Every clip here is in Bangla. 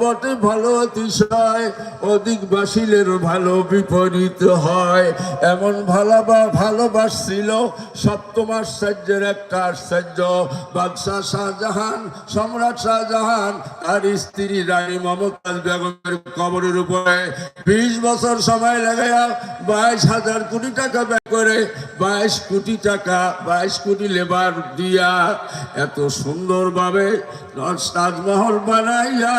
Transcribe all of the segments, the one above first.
বটে ভালো অতিশয়, অধিক বাসিলের ভালো বিপরীত হয়। এমন ভালোবা ভালোবাসছিল সপ্তম আশ্চর্যের একটা আশ্চর্য। বাদশাহ শাহজাহান, সম্রাট শাহজাহান, তার স্ত্রী রানী মমতাজ বেগমের কবরের উপরে বিশ বছর সময় লাগাইয়া বাইশ হাজার কোটি টাকা ব্যয় করে, বাইশ কোটি টাকা, বাইশ কোটি লেবার দিয়া এত সুন্দরভাবে তাজমহল বানাইয়া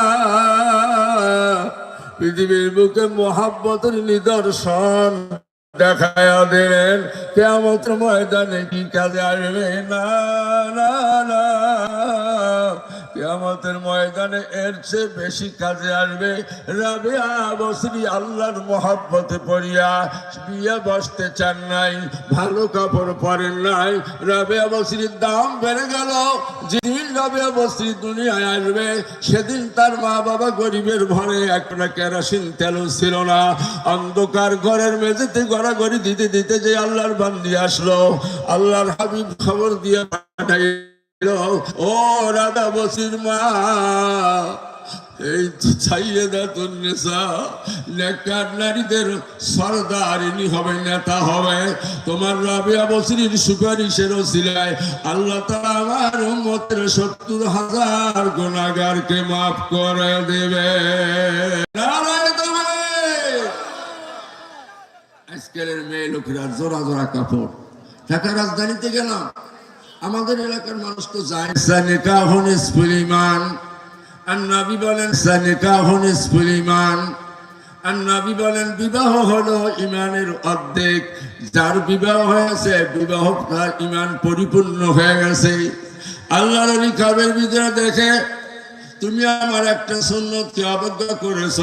পৃথিবীর বুকে মহাব্বতের নিদর্শন দেখায়া দিলেন কেমন ময়দানে কি কাজে আসবে? না না না। কেয়ামতের ময়দানে এর চেয়ে বেশি কাজে আসবে। রাবিয়া বসরি আল্লাহর মহাব্বতে পড়িয়া বিয়ে বসতে চান নাই, ভালো কাপড় পরেন নাই। রাবিয়া বসরির দাম বেড়ে গেল। যেদিন রাবিয়া বসরি দুনিয়ায় আসবে, সেদিন তার মা বাবা গরিবের ঘরে একটা কেরাসিন তেল ছিল না। অন্ধকার ঘরের মেঝেতে গড়াগড়ি দিতে দিতে যে আল্লাহর বান্দি আসলো। আল্লাহর হাবিব খবর দিয়ে পাঠাই আল্লাহ আমার সত্তর হাজার মাফ করে দেবে। আজকের মেয়ে লোকেরা জোড়া জোড়া কাপড়। ঢাকা রাজধানীতে গেলাম। আমাদের এলাকার মানুষ তো যায় সানিকাহুন ইসফুলিমান আর নবী বলেন, সানিকাহুন ইসফুলিমান আর নবী বলেন, বিবাহ হলো ইমানের অর্ধেক। যার বিবাহ হয়েছে, বিবাহ তার ইমান পরিপূর্ণ হয়ে গেছে। আল্লাহ নবী কাবের ভিতরে দেখে, তুমি আমার একটা সুন্নতকে অবজ্ঞা করেছ।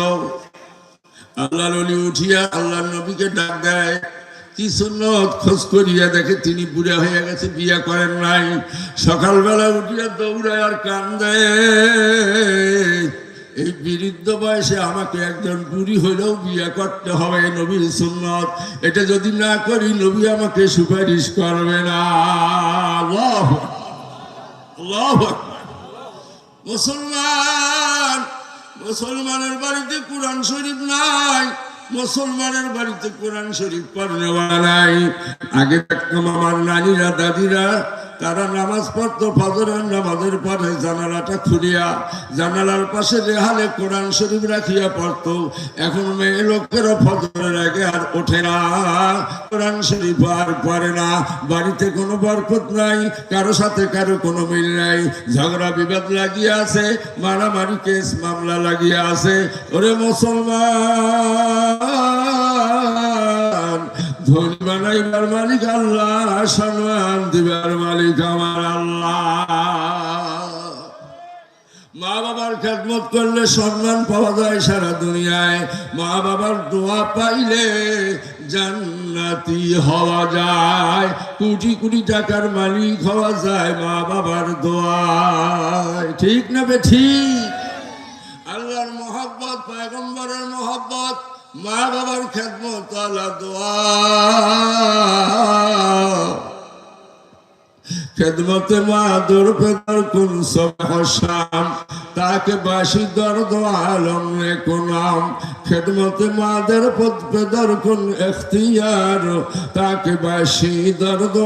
আল্লাহ নবী উঠিয়া আল্লাহ নবীকে ডাক দেয় কি সুন্নত? খোঁজ করিয়া দেখে তিনি বুড়া হয়ে গেছে, বিয়া করেন নাই। সকালবেলা উঠিয়া দৌড়ায় আর কান্দে। এই বৃদ্ধ বয়সে আমাকে একজন বুড়ি হইলেও বিয়া করতে হবে নবীর সুন্নত। এটা যদি না করি, নবী আমাকে সুপারিশ করবে না। মুসলমান, মুসলমানের বাড়িতে কোরআন শরীফ নাই। মুসলমানের বাড়িতে কোরআন শরীফ পড়নেওয়ালা নাই আগে দেখতাম আমার নানিরা দাদিরা। তারা নামাজ পড়তো, ফজরের নামাজের পরে জানালাটা খুলিয়া জানালার পাশে রেহালে কোরআন শরীফ রাখিয়া পড়তো। এখন মেয়ে লোকেরও ফজরের আগে আর ওঠে না। কোরআন শরীফ আর পড়ে না। বাড়িতে কোনো বরকত নাই, কারও সাথে কারও কোনো মিল নাই। ঝগড়া বিবাদ লাগিয়ে আছে, মারামারি কেস, মামলা লাগিয়ে আছে। ওরে মুসলমান! ধনী বানাইবার মালিক আল্লাহ, সম্মান দিবার মালিক আমার আল্লাহ। মা বাবার খেদমত করলে সম্মান পাওয়া যায় সারা দুনিয়ায়। মা বাবার দোয়া পাইলে জান্নাতি হওয়া যায়। কোটি কোটি টাকার মালিক হওয়া যায় মা বাবার দোয়ায়। ঠিক না বে ঠিক? আল্লাহর মোহাব্বত, পয়গম্বরের মা বাবার খেদমত খেদমতে মা দর পেদর কুন সবহ শাম তাকে বাসি দর্দ আলম নে কুনাম। খেদমতে মাদের পদ পেদর কুন এখতিয়ার, তাকে বাসি দর্দ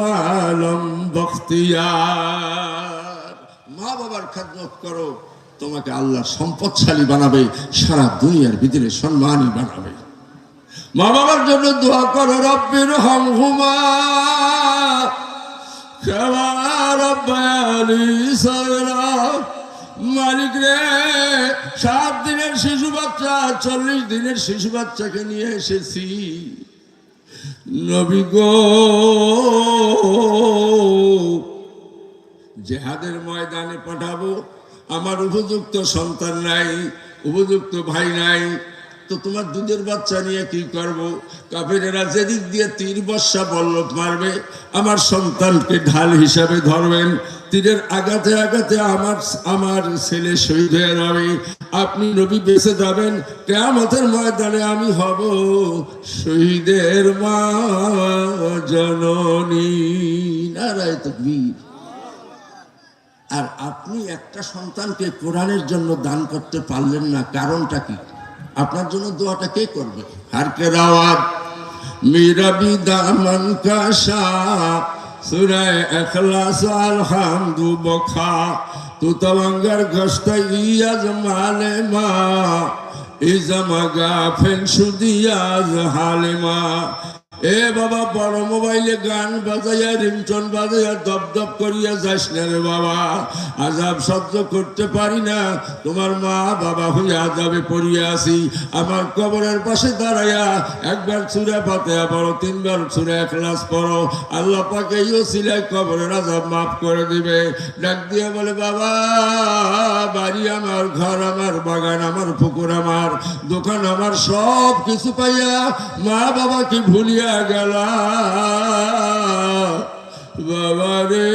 আলম বখতিয়ার। মা বাবার খেদমত করো। তোমাকে আল্লাহ সম্পদশালী বানাবে, সারা দুনিয়ার ভিতরে সম্মানই বানাবে। মা বাবার জন্য দোয়া করো, রব্বির হম হুমা মালিক রে, সাত দিনের শিশু বাচ্চা, চল্লিশ দিনের শিশু বাচ্চাকে নিয়ে এসেছি। নবী গো। জেহাদের ময়দানে পাঠাবো আমার উপযুক্ত সন্তান নাই, উপযুক্ত ভাই নাই, তো তোমার দুধের বাচ্চা নিয়ে কি করব? কাফেরেরা যেদিক দিয়ে তীর বর্ষা বল্লভ মারবে, আমার সন্তানকে ঢাল হিসাবে ধরবেন। তীরের আঘাতে আঘাতে আমার আমার ছেলে শহীদ হয়ে যাবে। আপনি নবী বেঁচে যাবেন, কেয়ামতের ময়দানে আমি হব শহীদের মা জননী নারায় তকবীর। আর আপনি একটা সন্তানকে কোরআনের জন্য দান করতে পারলেন না, কারণটা কি? আপনার জন্য দোয়াটা কে করবে? হারকে রাওয়াত? মিরাবি দামন কাশা, সুরায় এখলাস আলহামদু বখা তু তবঙ্গার গস্ত ইয়াজ মালে মা, ইজামা সুদিয়াজ এ বাবা, বড় মোবাইলে গান বাজাইয়া বাজাইয়া, দপ দপ করিয়া যাস না রে বাবা। আজাব সহ্য করতে পারি না। তোমার মা বাবা পড়িয়া আসি আমার কবরের পাশে দাঁড়াইয়া একবার চুরা পাতে পড়ো, তিনবার চুরা ক্লাস পড়ো। আল্লাহ পাকে ইও সিলাই কবরের আজাব মাফ করে দিবে। ডাক দিয়ে বলে, বাবা, বাড়ি আমার, ঘর আমার, বাগান আমার, পুকুর আমার, দোকান আমার সব কিছু পাইয়া মা বাবা বাবাকে ভুলিয়া গেল বাবা রে,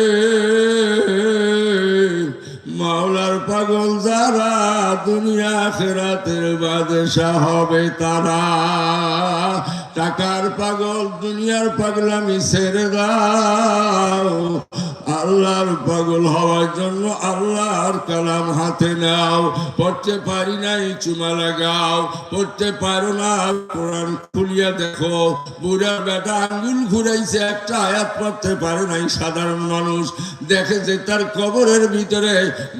মাওলার পাগল যারা, দুনিয়া খেরাতের বাদশা হবে তারা। টাকার পাগল, দুনিয়ার পাগলামি ছেড়ে দাও। আল্লাহর পাগল হওয়ার জন্য আল্লাহর কালাম হাতে নাও। পড়তে পারি নাই, চুমা লাগাও। পড়তে পারো না, কোরআন খুলিয়া দেখো। বুড়া বেটা আঙ্গুল ঘুরাইছে, একটা আয়াত পড়তে পারে নাই সাধারণ মানুষ। দেখে যে তার কবরের ভিতরে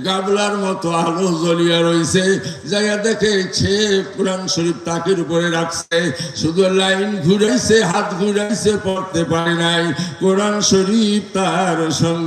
গাবলার মতো আলো জ্বলিয়া রইছে। জায়গা দেখে ছে কোরআন শরীফ তাকের উপরে রাখছে। শুধু লাইন ঘুরাইছে, হাত ঘুরাইছে, পড়তে পারে নাই। কোরআন শরীফ তার সঙ্গী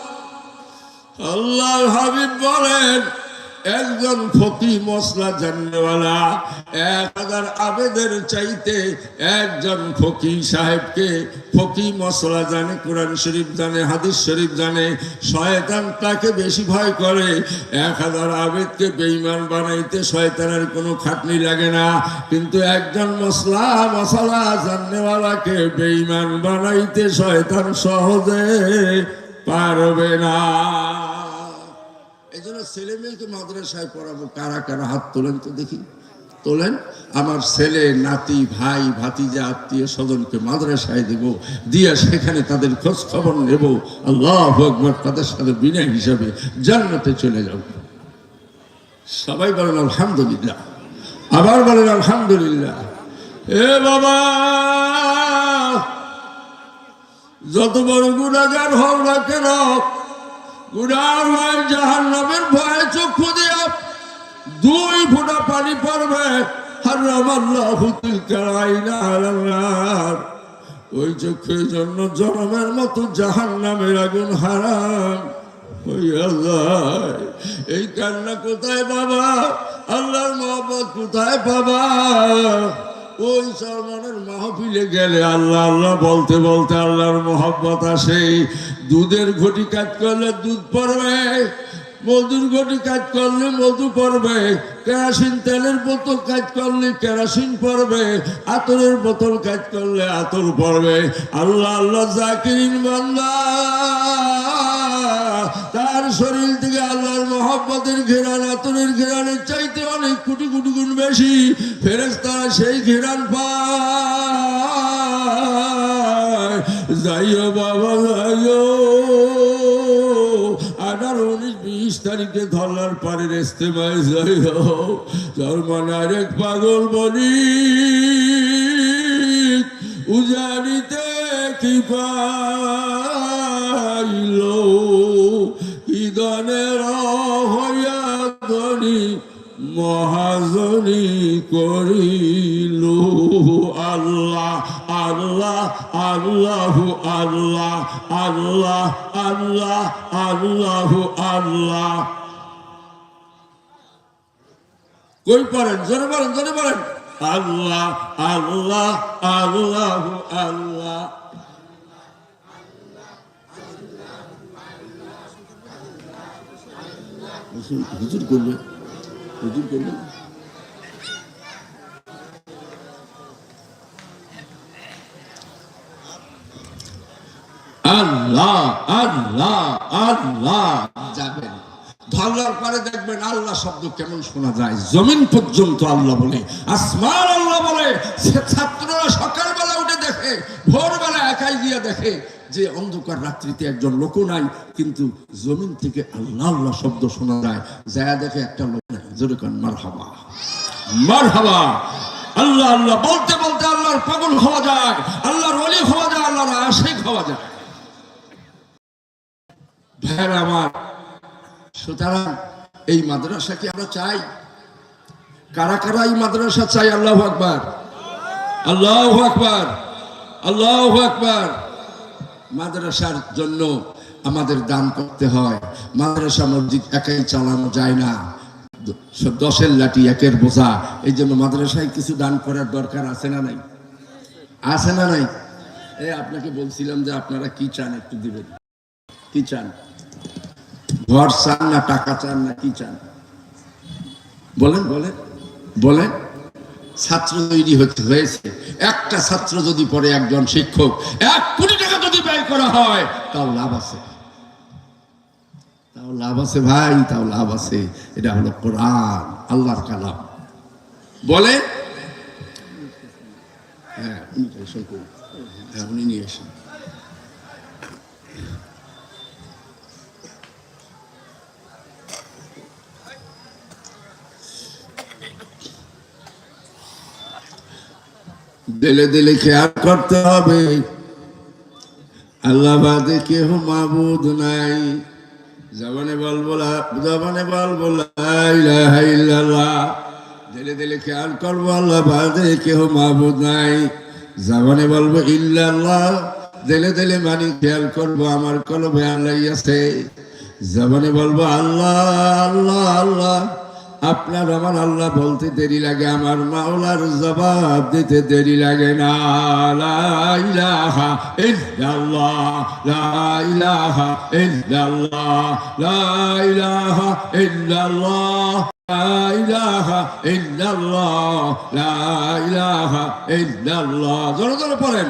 আল্লাহ হাবিব বলেন, একজন ফকি মশলা জাননেওয়ালা এক হাজার আবেদের চাইতে একজন ফকি সাহেবকে ফকি মশলা জানে, কোরআন শরীফ জানে, হাদিস শরীফ জানে, শয়তান তাকে বেশি ভয় করে। এক হাজার আবেদকে বেইমান বানাইতে শয়তানের কোনো খাটনি লাগে না, কিন্তু একজন মশলা মশলা জাননেওয়ালাকে বেইমান বানাইতে শয়তান সহজে পারবে না। এই জন্য ছেলে মেয়েকে মাদ্রাসায় পড়াবো, কারা কারা হাত তোলেন তো দেখি। তোলেন, আমার ছেলে, নাতি, ভাই, ভাতিজা, আত্মীয় স্বজনকে মাদ্রাসায় দেব, দিয়ে সেখানে তাদের খোঁজ খবর নেব। আল্লাহ একবার তাদের সাথে বিনয় হিসাবে জান্নাতে চলে যাব। সবাই বলেন, আলহামদুলিল্লাহ। আবার বলেন, আলহামদুলিল্লাহ। এ বাবা! যত বড় গুণাগার হও না কেন গুনার হয় জাহান নামের ভয়ে চক্ষু দিয়া দুই ফোঁটা পানি পড়বে। ওই চক্ষুর জন্য জনমের মতো জাহান নামের আগুন হারাম। এই কান্না কোথায় বাবা? আল্লাহর মহব্বত কোথায় বাবা? ওই সলমানের মাহফিলে গেলে আল্লাহ আল্লাহ বলতে বলতে আল্লাহর মোহব্বত আসে। দুধের ঘটি কাজ করলে দুধ পড়বে, মধুর ঘটি কাজ করলে মধু পড়বে, কেরাসিন তেলের বোতল কাজ করলে কেরাসিন পড়বে, আতরের বোতল কাজ করলে আতর পড়বে। আল্লাহ আল্লাহ জাকিরিন বান্দা, তার শরীর থেকে আল্লাহর মহব্বতের ঘেরান, আতরের ঘেরানের চাইতে অনেক কোটি কোটি গুণ বেশি। ফেরেস তারা সেই ঘেরান পায়। যাইও বাবা, যাইও। আঠারো উনিশ বিশ তারিখে ধরলার পারের ইস্তেমায় যাইও। জন্মান আরেক পাগল বলি উজানিতে কি কই পড়েন, জোরে বলেন জোরে বলেন। আল্লাহ আল্লাহ আল্লাহ আল্লাহ। হুজুর- হুজুর হুজুর করবে আল্লাহ আল্লাহ আল্লাহ, যাবেন। ধরলার পরে দেখবেন আল্লাহ শব্দ কেমন শোনা যায়। জমিন পর্যন্ত আল্লাহ বলে, আসমান আল্লাহ বলে, সে ছাত্ররা সকালবেলা উঠে দেখে, ভোরবেলা একাই গিয়ে দেখে যে অন্ধকার রাত্রিতে একজন লোক নাই, কিন্তু জমিন থেকে আল্লাহ আল্লাহ শব্দ শোনা যায়। যায় দেখে একটা লোক নাই। জোরে কান মার হাবা মার হাবা আল্লাহ আল্লাহ, বলতে বলতে আল্লাহর পাগল হওয়া যায়, আল্লাহর অলি হওয়া যায়, আল্লাহর আশেক হওয়া যায়। ভাইয়েরা আমার সুতরাং এই মাদ্রাসাকে আমরা চাই? কারা কারা এই মাদ্রাসা চাই আল্লাহ আকবার। আল্লাহ আকবার। আল্লাহ আকবার। মাদ্রাসার জন্য আমাদের দান করতে হয়। মাদ্রাসা মসজিদ একাই চালানো যায় না। দশের লাঠি একের বোঝা। এই জন্য মাদ্রাসায় কিছু দান করার দরকার আছে না নাই? আছে না নাই? এ, আপনাকে বলছিলাম যে আপনারা কি চান একটু দিবেন? কি চান? ঘর চান না, টাকা চান না, কি চান? বলেন বলেন বলেন। ছাত্র তৈরি হতে হয়েছে। একটা ছাত্র যদি পড়ে একজন শিক্ষক, এক কোটি টাকা যদি ব্যয় করা হয়, তাও লাভ আছে। তাও লাভ আছে ভাই, তাও লাভ আছে। এটা হলো কোরআন, আল্লাহর কালাম। বলে হ্যাঁ উনি হ্যাঁ উনি নিয়ে এসেন। দিলে দিলে খেয়াল করতে হবে। আল্লাহ বাদে কেহ মাবুদ নাই। জবানে বলব জবানে বলব দিলে দিলে খেয়াল করব আল্লাহ বাদে কেহ মাবুদ নাই। জবানে বলব ইল্লাল্লাহ। দিলে দিলে মানি খেয়াল করব, আমার কলবে আল্লাহ আছে। জবানে বলব আল্লাহ আল্লাহ আল্লাহ। আপনার আমার আল্লাহ বলতে দেরি লাগে, আমার মাওলার জবাব দিতে দেরি লাগে না। লা ইলাহা ইল্লাল্লাহ, লা ইলাহা ইল্লাল্লাহ, লা ইলাহা ইল্লাল্লাহ ইল্লাল্লাহ, লা ইলাহা ইল্লাল্লাহ। জোরে জোরে পড়েন।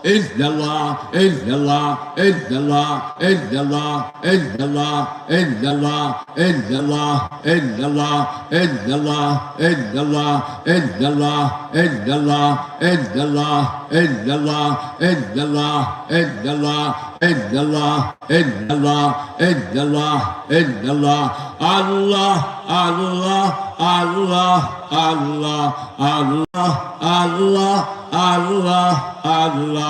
إلا الله إلا الله إلا الله إلا الله إلا الله إلا الله إلا الله إلا الله إلا الله إلا الله إلا الله إلا الله إلا الله إلا الله إلا الله إلا الله إلا الله إلا الله إلا الله إلا الله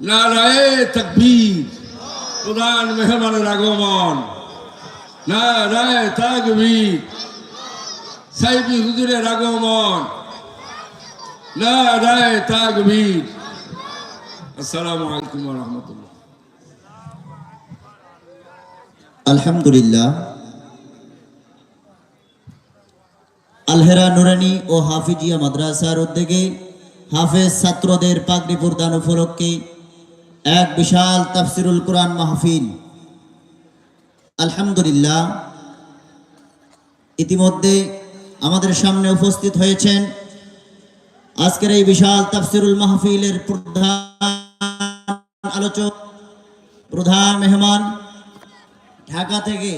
নারায়ে তকবীর। প্রধান মেহমানের আগমন। নারায়ে তাকবীর। সাইবি হুজুরের আগমন। নারায়ে তাকবীর। আসসালামু আলাইকুম ওয়া রাহমাতুল্লাহ। আলহামদুলিল্লাহ। আলহেরা নুরানি ও হাফিজিয়া মাদ্রাসার উদ্যোগে হাফেজ ছাত্রদের পাগড়ি প্রদান উপলক্ষে এক বিশাল তাফসিরুল কোরআন মাহফিল। আলহামদুলিল্লাহ, ইতিমধ্যে আমাদের সামনে উপস্থিত হয়েছেন আজকের এই বিশাল তাফসিরুল মাহফিলের প্রধান আলোচক, প্রধান মেহমান ঢাকা থেকে